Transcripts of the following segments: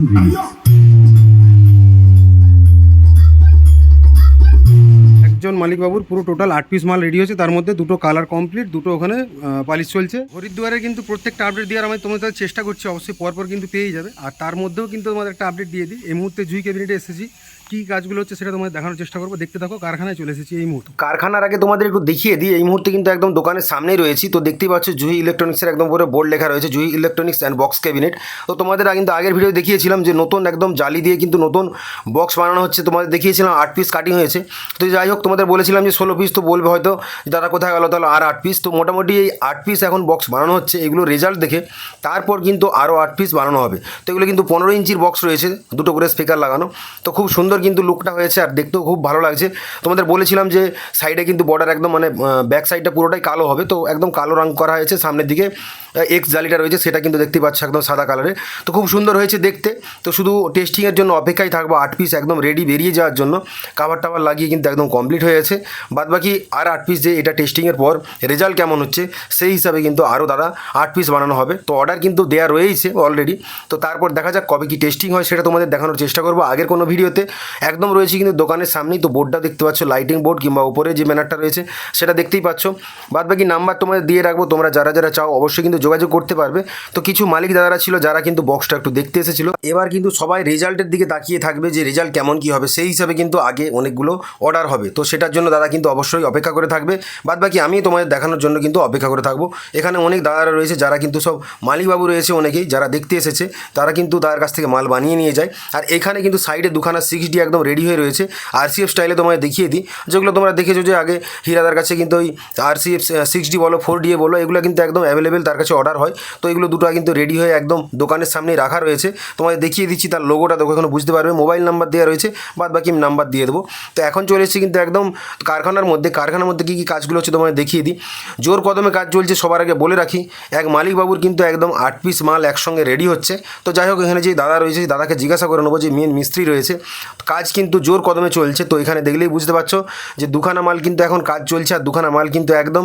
একজন মালিকবাবুর পুরো টোটাল আট পিস মাল রেডি হয়েছে, তার মধ্যে দুটো কালার কমপ্লিট দুটো ওখানে পালিশ চলছে। হরিদ্বারে কিন্তু প্রত্যেকটা আপডেট দেওয়ার আমি তোমাদের চেষ্টা করছি, অবশ্যই পরপর কিন্তু পেয়েই যাবে। আর তার মধ্যেও কিন্তু তোমাদের একটা আপডেট দিয়ে দিই। এই মুহূর্তে জুই ক্যাবিনেটে এসেছি। কী কাজগুলো হচ্ছে সেটা তোমাদের দেখানোর চেষ্টা করব। দেখতে থাকো, কারখানায় চলে এসেছি এই মুহূর্তে। কারখানার আগে তোমাদের একটু দেখিয়ে দিই, এই মুহূর্তে কিন্তু একদম দোকানের সামনেই রয়েছি। তো দেখতেই পাচ্ছ, জুহি ইলেকট্রনিক্সের একদম পুরো বোর্ড লেখা রয়েছে, Juhi electronics and box cabinet তো তোমাদের কিন্তু আগের ভিডিও দেখিয়েছিলাম যে নতুন একদম জালি দিয়ে কিন্তু নতুন বক্স বানানো হচ্ছে। তোমাদের দেখিয়েছিলাম আট পিস কাটিং হয়েছে। তো যাই হোক, তোমাদের বলেছিলাম যে ষোলো পিস তো বলবে হয়তো দাদা কোথায় গেলো, তাহলে আর আট পিস তো মোটামুটি এই আট পিস এখন বক্স বানানো হচ্ছে, এগুলো রেজাল্ট দেখে তারপর কিন্তু আরও আট পিস বানানো হবে। তো এগুলো কিন্তু পনেরো ইঞ্চির বক্স রয়েছে, দুটো করে স্পিকার লাগানো। তো খুব সুন্দর কিন্তু লুকটা হয়েছে আর দেখতেও খুব ভালো লাগছে। তোমাদের বলেছিলাম যে সাইডে কিন্তু বর্ডার একদম মানে ব্যাক সাইডটা পুরোটাই কালো হবে। তো একদম কালো রং করা হয়েছে সামনের দিকে। এক্স জালিটা রয়েছে, সেটা কিন্তু দেখতেই পাচ্ছ একদম সাদা কালারে তো খুব সুন্দর হয়েছে দেখতে। তো শুধু টেস্টিংয়ের জন্য অপেক্ষায় থাকব, আট পিস একদম রেডি বেরিয়ে যাওয়ার জন্য। কাভার টাভার লাগিয়ে কিন্তু একদম কমপ্লিট হয়ে গেছে। বাদবাকি আর আট পিস যে এটা টেস্টিংয়ের পর রেজাল্ট কেমন হচ্ছে, সেই হিসাবে কিন্তু আরও দাদা আট পিস বানানো হবে। তো অর্ডার কিন্তু দেওয়া রয়েছে অলরেডি তো তারপর দেখা যাক কবে কি টেস্টিং হয়, সেটা তোমাদের দেখানোর চেষ্টা করব। আগের কোনো ভিডিওতে একদম রয়েছে কিন্তু দোকানের সামনেই, তো বোর্ডটা দেখতে পাচ্ছ লাইটিং বোর্ড কিংবা উপরে যে ব্যানারটা রয়েছে, সেটা দেখতেই পাচ্ছ। বাদবাকি নাম্বার তোমাদের দিয়ে রাখব, তোমরা যারা যারা চাও, অবশ্যই কিন্তু যোগাযোগ করতে পারবে। তো কিছু মালিক দাদারা ছিল যারা কিন্তু বক্সটা একটু দেখতে এসেছিল। এবার কিন্তু সবাই রেজাল্টের দিকে তাকিয়ে থাকবে যে রেজাল্ট কেমন কি হবে, সেই হিসাবে কিন্তু আগে অনেকগুলো অর্ডার হবে। তো সেটার জন্য দাদা কিন্তু অবশ্যই অপেক্ষা করে থাকবে। বাদ বাকি আমি তোমাদের দেখানোর জন্য কিন্তু অপেক্ষা করে থাকব। এখানে অনেক দাদারা রয়েছে যারা কিন্তু সব মালিকবাবু রয়েছে অনেকেই যারা দেখতে এসেছে। তারা কিন্তু তার কাছ থেকে মাল বানিয়ে নিয়ে যায়। আর এখানে কিন্তু সাইডে দুখানা সিক্স ডি একদম রেডি হয়ে রয়েছে। আর সি এফ স্টাইলে তোমায় দেখিয়ে দিই। যেগুলো তোমরা দেখেছ যে আগে হীরাদার কাছে কিন্তু ওই R C F six D বলো ফোর ডিএ বলো, এগুলো কিন্তু একদম অ্যাভেলেবেল তার কাছে অর্ডার হয়। তো এগুলো দুটো কিন্তু রেডি হয়ে একদম দোকানের সামনে রাখা রয়েছে। তোমায় দেখিয়ে দিচ্ছি তার লোগোটা দেখো এখনও বুঝতে পারবে। মোবাইল নাম্বার দেওয়া রয়েছে বাদ বাকি নাম্বার দিয়ে দেবো। তো এখন চলে এসেছি কিন্তু একদম কারখানার মধ্যে। কারখানার মধ্যে কী কী কাজগুলো হচ্ছে তোমায় দেখিয়ে দিই। জোর কদমে কাজ চলছে সবার আগে বলে রাখি, এক মালিকবাবুর কিন্তু একদম আট পিস মাল একসঙ্গে রেডি হচ্ছে। তো যাই হোক, এখানে যে দাদা রয়েছে দাদাকে জিজ্ঞাসা করে নেব যে মেন মিস্ত্রি রয়েছে। কাজ কিন্তু জোর কদমে চলছে। তো এখানে দেখলেই বুঝতে পারছ যে দুখানা মাল কিন্তু এখন কাজ চলছে আর দুখানা মাল কিন্তু একদম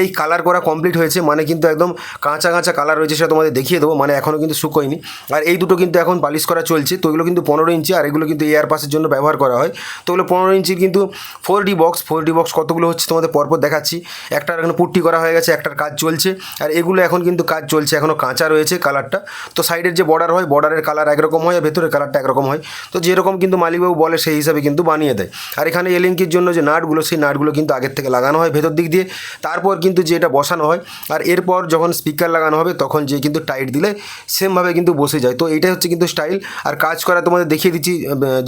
এই কালার করা কমপ্লিট হয়েছে। মানে কিন্তু একদম কাঁচা কাঁচা কালার রয়েছে সেটা তোমাদের দেখিয়ে দেবো। মানে এখনও কিন্তু শুকোয়নি আর এই দুটো কিন্তু এখন পালিশ করা চলছে। তো এগুলো কিন্তু পনেরো ইঞ্চি আর এগুলো কিন্তু এয়ার পাসের জন্য ব্যবহার করা হয়। তো এগুলো পনেরো ইঞ্চির কিন্তু four D box four D box কতগুলো হচ্ছে তোমাদের পরপর দেখাচ্ছি। একটার এখন পুট্টি করা হয়ে গেছে, একটার কাজ চলছে। আর এগুলো এখন কিন্তু কাজ চলছে এখনও কাঁচা রয়েছে কালারটা তো সাইডের যে বর্ডার হয় বর্ডারের কালার একরকম হয় আর ভেতরের কালারটা একরকম হয়। তো যেরকম কিন্তু মালিকবাবু বলে সেই হিসাবে কিন্তু বানিয়ে দেয়। আর এখানে এলিঙ্কির জন্য যে নাটগুলো, সেই নাটগুলো কিন্তু আগের থেকে লাগানো হয় ভেতর দিক দিয়ে। তারপর কিন্তু যে এটা বসানো হয়, আর এরপর যখন স্পিকার লাগানো হবে, তখন যে কিন্তু টাইট দিলে সেমভাবে কিন্তু বসে যায়। তো এইটাই হচ্ছে কিন্তু স্টাইল আর কাজ করা তোমাদের দেখিয়ে দিচ্ছি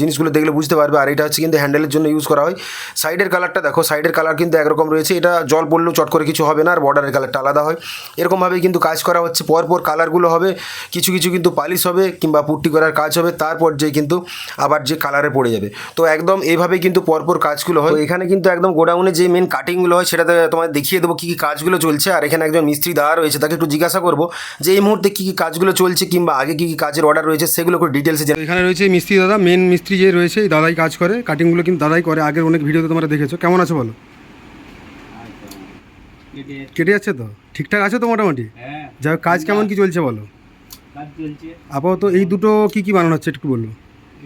জিনিসগুলো দেখলে বুঝতে পারবে। আর এটা হচ্ছে কিন্তু হ্যান্ডেলের জন্য ইউজ করা হয়। সাইডের কালারটা দেখো সাইডের কালার কিন্তু একরকম রয়েছে। এটা জল পড়লেও চট করে কিছু হবে না, আর বর্ডারের কালারটা আলাদা হয়। এরকমভাবেই কিন্তু কাজ করা হচ্ছে। পরপর কালারগুলো হবে, কিছু কিছু কিন্তু পালিশ হবে, কিংবা পুট্টি করার কাজ হবে। তারপর যে কিন্তু আবার যে কালারে পড়ে যাবে। তো একদম এইভাবেই কিন্তু পরপর কাজগুলো হয়। এখানে কিন্তু একদম গোডাউনে যে মেন কাটিংগুলো হয় সেটাতে তোমাদের দেখিয়ে দেবো কী কী কাজগুলো চলছে। আর এখানে একজন মিস্ত্রি দাদা রয়েছে তাকে একটু জিজ্ঞাসা করব যে এই মুহূর্তে কী কী কাজগুলো চলছে কিংবা আগে কী কী কাজের অর্ডার রয়েছে সেগুলো একটু ডিটেলসে তো এখানে রয়েছে মিস্ত্রি দাদা মেন মিস্ত্রি যে রয়েছে এই দাদাই কাজ করে। কাটিংগুলো কিন্তু দাদাই করে। আগের অনেক ভিডিওতে তোমরা দেখেছ। কেমন আছো বলো? কেটে যাচ্ছে তো? ঠিকঠাক আছে তো মোটামুটি? হ্যাঁ। যাই হোক, কাজ কেমন কি চলছে বলো? আপাতত এই দুটো কি কি বানানো হচ্ছে একটু বলল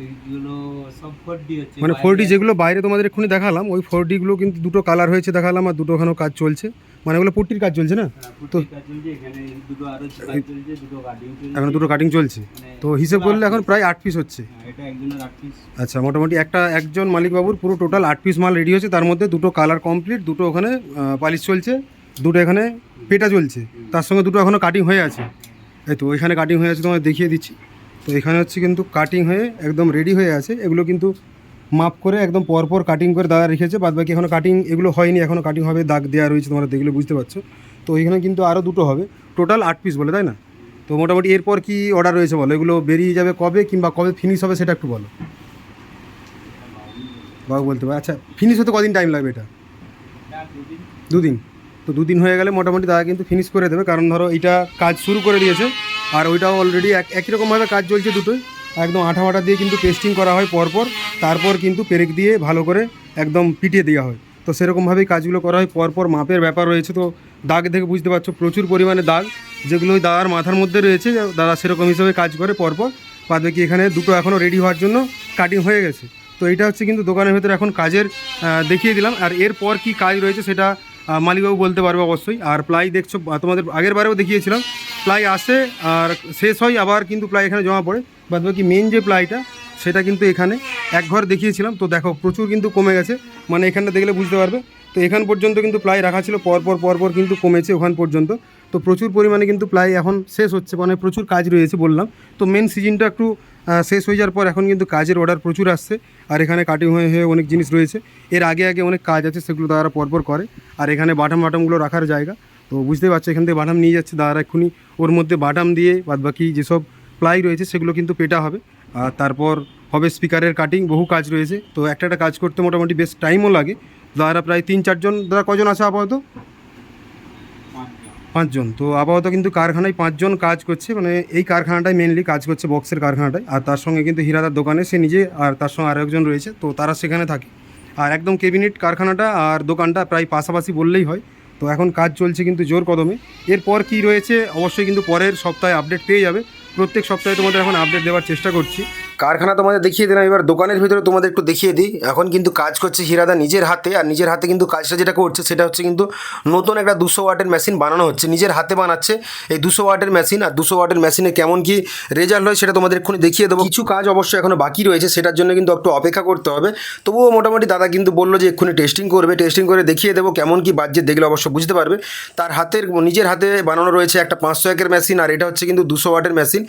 এইগুলো সব ফোরডি হচ্ছে মানে ফোর ডি যেগুলো বাইরে তোমাদের এক্ষুনি দেখালাম ওই ফোর ডিগুলো কিন্তু দুটো কালার হয়েছে দেখালাম আর দুটো ওখানেও কাজ চলছে। মানে ওগুলো পুট্টির কাজ চলছে না? হ্যাঁ, চলছে এখানে দুটো কাটিং চলছে মানে তো হিসেব করলে এখন প্রায় আট পিস হচ্ছে। হ্যাঁ, আচ্ছা মোটামুটি একটা একজন মালিকবাবুর পুরো টোটাল আট পিস মাল রেডি হয়েছে তার মধ্যে দুটো কালার কমপ্লিট দুটো ওখানে পালিশ চলছে দুটো এখানে পেটা চলছে তার সঙ্গে দুটো এখনও কাটিং হয়ে আছে। এই তো ওইখানে কাটিং হয়ে আছে তোমায় দেখিয়ে দিচ্ছি। তো এখানে হচ্ছে কিন্তু কাটিং হয়ে একদম রেডি হয়ে আছে। এগুলো কিন্তু মাপ করে একদম পরপর কাটিং করে দাদা রেখেছে। বাদ বাকি এখনও কাটিং এগুলো হয়নি এখনও কাটিং হবে, দাগ দেওয়া রয়েছে তোমরা দেখলে, বুঝতে পারছ। তো এখানে কিন্তু আরও দুটো হবে। টোটাল আট পিস বলে, তাই না? তো মোটামুটি এরপর কি অর্ডার রয়েছে বলো? এগুলো বেরিয়ে যাবে কবে কিংবা কবে ফিনিশ হবে সেটা একটু বলো। বাবু বলতে পারে। আচ্ছা ফিনিশ হতে কদিন টাইম লাগবে এটা? দুদিন। তো দুদিন হয়ে গেলে মোটামুটি দাদা কিন্তু ফিনিশ করে দেবে। কারণ ধরো এটা কাজ শুরু করে দিয়েছে। আর ওইটাও অলরেডি এক, একই রকমভাবে কাজ চলছে দুটোই। একদম আঠা মাঠা দিয়ে কিন্তু পেস্টিং করা হয় পরপর, তারপর কিন্তু পেরেক দিয়ে ভালো করে একদম পিটিয়ে দেওয়া হয়। তো সেরকমভাবেই কাজগুলো করা হয় পরপর, মাপের ব্যাপার রয়েছে তো দাগ দেখে বুঝতে পারছ, প্রচুর পরিমাণে দাগ, যেগুলো ওই দাদার মাথার মধ্যে রয়েছে দাদা সেরকম হিসেবে কাজ করে পরপর, বাদ বাকি এখানে দুটো এখনও রেডি হওয়ার জন্য কাটিং হয়ে গেছে। তো এটা হচ্ছে কিন্তু দোকানের ভেতরে এখন কাজের দেখিয়ে দিলাম। আর এরপর কি কাজ রয়েছে সেটা মালিকবাবু বলতে পারবে অবশ্যই। আর প্লাই দেখছ তোমাদের আগের বারেও দেখিয়েছিলাম। প্লাই আসে আর শেষ হয়, আবার কিন্তু প্লাই এখানে জমা পড়ে। বাদ বাকি মেন যে প্লাইটা সেটা কিন্তু এখানে এক ঘর দেখিয়েছিলাম। তো দেখো, প্রচুর কিন্তু কমে গেছে। মানে এখানটা দেখলে বুঝতে পারবে। তো এখান পর্যন্ত কিন্তু প্লাই রাখা ছিল পরপর পরপর কিন্তু কমেছে ওখান পর্যন্ত। তো প্রচুর পরিমাণে কিন্তু প্লাই এখন শেষ হচ্ছে মানে প্রচুর কাজ রয়েছে বললাম। তো মেন সিজনটা একটু শেষ হয়ে যাওয়ার পর এখন কিন্তু কাজের অর্ডার প্রচুর আসছে। আর এখানে কাটিং হয়ে হয়ে অনেক জিনিস রয়েছে। এর আগে আগে অনেক কাজ আছে, সেগুলো তারা পরপর করে। আর এখানে বাটাম, বাটামগুলো রাখার জায়গা। তো বুঝতেই পারছ, এখান থেকে বাটাম নিয়ে যাচ্ছে দাদারা এক্ষুনি। ওর মধ্যে বাটাম দিয়ে বাদবাকি যেসব প্লাই রয়েছে, সেগুলো কিন্তু পেটা হবে। আর তারপর হবে স্পিকারের কাটিং বহু কাজ রয়েছে। তো একটা একটা কাজ করতে মোটামুটি বেশ টাইমও লাগে। দাদারা প্রায় তিন, চারজন দাদা কজন আছে আপাতত? পাঁচজন। তো আপাতত কিন্তু কারখানায় পাঁচজন কাজ করছে মানে এই কারখানাটাই মেনলি কাজ করছে বক্সের কারখানাটায় আর তার সঙ্গে কিন্তু হীরাদার দোকানে সে নিজে আর তার সঙ্গে আরও একজন রয়েছে, তো তারা সেখানে থাকে। আর একদম কেবিনেট কারখানাটা আর দোকানটা প্রায় পাশাপাশি বললেই হয়। তো এখন কাজ চলছে কিন্তু জোর কদমে। এরপর কি রয়েছে, অবশ্যই কিন্তু পরের সপ্তাহে আপডেট পেয়ে যাবে। প্রত্যেক সপ্তাহে তোমাদের এখন আপডেট দেওয়ার চেষ্টা করছি। কারখানা তোমাদের দেখিয়ে দিলাম। এবার দোকানের ভিতরে তোমাদের একটু দেখিয়ে দিই। এখন কিন্তু কাজ করছে হিরাদা নিজের হাতে। আর নিজের হাতে কিন্তু কাজটা যেটা করছে, সেটা হচ্ছে কিন্তু নতুন একটা দুশো ওয়াটের মেশিন বানানো হচ্ছে। নিজের হাতে বানাচ্ছে এই দুশো ওয়াটের মেশিন। আর দুশো ওয়াটের মেশিনে কেমন কি রেজাল্ট হয় সেটা তোমাদের এক্ষুনি দেখিয়ে দেবো। কিছু কাজ অবশ্যই এখনও বাকি রয়েছে, সেটার জন্য কিন্তু একটু অপেক্ষা করতে হবে। তবুও মোটামুটি দাদা কিন্তু বলল যে এক্ষুনি টেস্টিং করবে। টেস্টিং করে দেখিয়ে দেবো কেমন কি বাজেট দেখলে অবশ্য বুঝতে পারবে। তার হাতের, নিজের হাতে বানানো রয়েছে একটা পাঁচশো একের মেশিন। আর এটা হচ্ছে কিন্তু দুশো ওয়াটের মেশিন।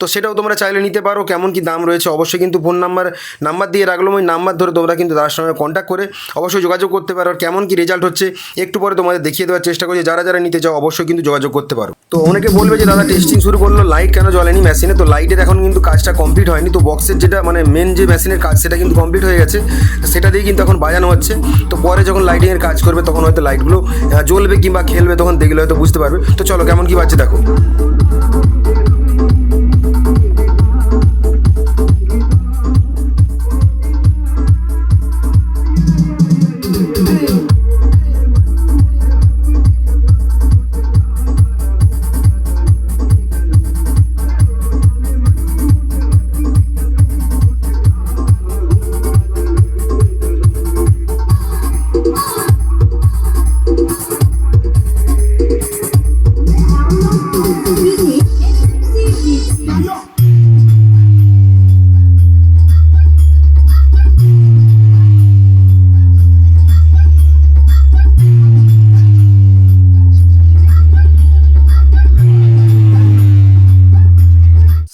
তো সেটাও তোমরা চাইলে নিতে পারো। কেমন কি দাম রয়েছে অবশ্যই কিন্তু ফোন নাম্বার নাম্বার দিয়ে রাখলাম, ওই নাম্বার ধরে তোমরা কিন্তু তার সঙ্গে কন্ট্যাক্ট করে অবশ্যই যোগাযোগ করতে পারো। আর কেমন কি রেজাল্ট হচ্ছে, একটু পরে তোমাদের দেখিয়ে দেওয়ার চেষ্টা করছি। যারা যারা নিতে চাও, অবশ্যই কিন্তু যোগাযোগ করতে পারো। তো অনেকে বলবে যে, দাদা টেস্টিং শুরু করল লাইট কেন জ্বলেনি মেশিনে তো লাইটের এখন কিন্তু কাজটা কমপ্লিট হয়নি। তো বক্সের যেটা মানে মেন যে মেশিনের কাজ, সেটা কিন্তু কমপ্লিট হয়ে গেছে। সেটা দিয়ে কিন্তু এখন বাজানো হচ্ছে। তো পরে যখন লাইটিংয়ের কাজ করবে, তখন হয়তো লাইটগুলো জ্বলবে কিংবা খেলবে, তখন দেখলে হয়তো বুঝতে পারবে। তো চলো, কেমন কি বাজছে দেখো।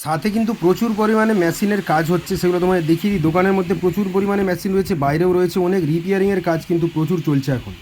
সাথে কিন্তু প্রচুর পরিমাণে মেশিনের কাজ হচ্ছে, সেগুলো তোমায় দেখিয়ে দিই। দোকানের মধ্যে প্রচুর পরিমাণে মেশিন রয়েছে, বাইরেও রয়েছে অনেক রিপেয়ারিংয়ের কাজ কিন্তু প্রচুর চলছে এখন।